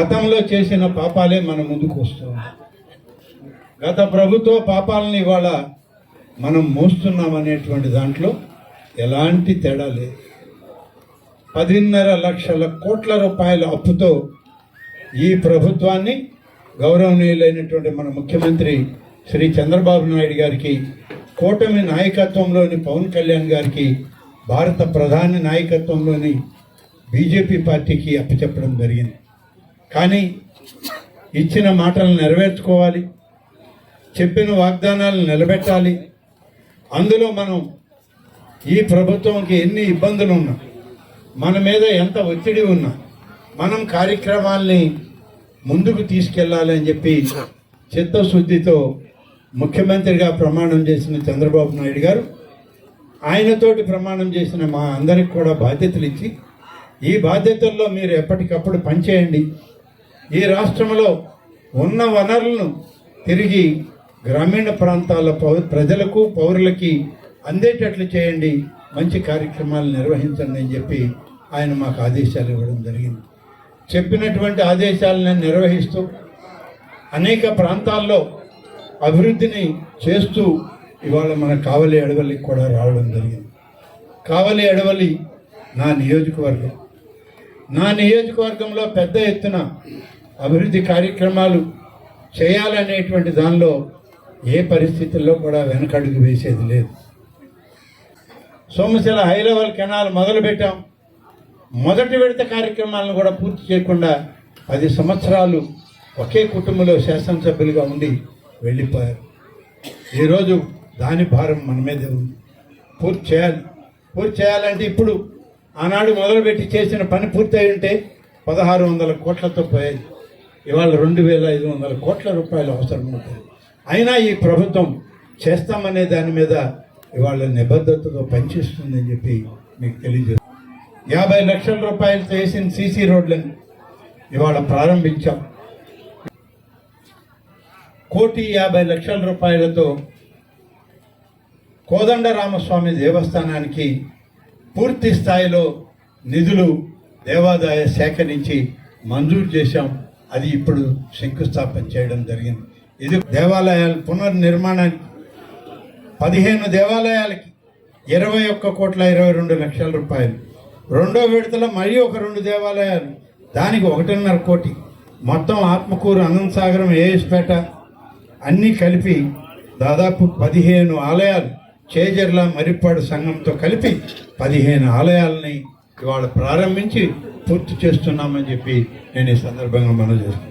గతంలో చేసిన పాపాలే మన ముందుకు వస్తుంది. గత ప్రభుత్వ పాపాలని ఇవాళ మనం మోస్తున్నాం అనేటువంటి దాంట్లో ఎలాంటి తేడా లేదు. పదిన్నర లక్షల కోట్ల రూపాయల అప్పుతో ఈ ప్రభుత్వాన్ని గౌరవనీయులైనటువంటి మన ముఖ్యమంత్రి శ్రీ చంద్రబాబు నాయుడు గారికి కూటమి నాయకత్వంలోని పవన్ కళ్యాణ్ గారికి భారత ప్రధాని నాయకత్వంలోని బీజేపీ పార్టీకి అప్పచెప్పడం జరిగింది. కానీ ఇచ్చిన మాటలను నెరవేర్చుకోవాలి చెప్పిన వాగ్దానాలను నిలబెట్టాలి. అందులో మనం ఈ ప్రభుత్వంకి ఎన్ని ఇబ్బందులు ఉన్నా మన మీద ఎంత ఒత్తిడి ఉన్నా మనం కార్యక్రమాల్ని ముందుకు తీసుకెళ్ళాలి అని చెప్పి చిత్తశుద్ధితో ముఖ్యమంత్రిగా ప్రమాణం చేసిన చంద్రబాబు నాయుడు గారు ఆయనతోటి ప్రమాణం చేసిన మా అందరికి కూడా బాధ్యతలు ఇచ్చి ఈ బాధ్యతల్లో మీరు ఎప్పటికప్పుడు పనిచేయండి. ఈ రాష్ట్రంలో ఉన్న వనరులను తిరిగి గ్రామీణ ప్రాంతాల పౌ- ప్రజలకు పౌరులకి అందేటట్లు చేయండి. మంచి కార్యక్రమాలు నిర్వహించండి అని చెప్పి ఆయన మాకు ఆదేశాలు ఇవ్వడం జరిగింది. చెప్పినటువంటి ఆదేశాలను నిర్వహిస్తూ అనేక ప్రాంతాల్లో అభివృద్ధిని చేస్తూ ఇవాళ మన కావలి అడవలికి కూడా రావడం జరిగింది. కావలి అడవలి నా నియోజకవర్గం. నా నియోజకవర్గంలో పెద్ద ఎత్తున అభివృద్ధి కార్యక్రమాలు చేయాలనేటువంటి దానిలో ఏ పరిస్థితుల్లో కూడా వెనకడుగు వేసేది లేదు. సోమశిల హై లెవెల్ కెనాల్ మొదలుపెట్టాం. మొదటి విడత కార్యక్రమాలను కూడా పూర్తి చేయకుండా పది సంవత్సరాలు ఒకే కుటుంబంలో శాసనసభ్యులుగా ఉండి వెళ్ళిపోయారు. ఈరోజు దాని భారం మన మీదే ఉంది. పూర్తి చేయాలి. పూర్తి చేయాలంటే ఇప్పుడు ఆనాడు మొదలుపెట్టి చేసిన పని పూర్తయి ఉంటే పదహారు వందల కోట్లతో పోయేది. ఇవాళ రెండు వేల ఐదు వందల కోట్ల రూపాయలు అవసరం ఉంటుంది. అయినా ఈ ప్రభుత్వం చేస్తామనే దాని మీద ఇవాళ నిబద్ధతతో పనిచేస్తుందని చెప్పి మీకు తెలియజేస్తాం యాభై లక్షల రూపాయలతో వేసిన సీసీ రోడ్లను ఇవాళ ప్రారంభించాం. కోటి యాభై లక్షల రూపాయలతో కోదండరామస్వామి దేవస్థానానికి పూర్తి స్థాయిలో నిధులు దేవాదాయ శాఖ నుంచి మంజూరు చేశాం. అది ఇప్పుడు శంకుస్థాపన చేయడం జరిగింది. ఇది దేవాలయాల పునర్నిర్మాణానికి పదిహేను దేవాలయాలకి ఇరవై ఒక్క కోట్ల ఇరవై రెండు లక్షల రూపాయలు. రెండో విడతలో మరీ ఒక రెండు దేవాలయాలు. దానికి ఒకటిన్నర కోటి. మొత్తం ఆత్మకూరు అనంతసాగరం ఏఎస్పేట అన్నీ కలిపి దాదాపు పదిహేను ఆలయాలు. చేజర్ల మరిపాడు సంఘంతో కలిపి పదిహేను ఆలయాలని ఇవాళ ప్రారంభించి పూర్తి చేస్తున్నామని చెప్పి నేను ఈ సందర్భంగా మనం చేస్తున్నాను.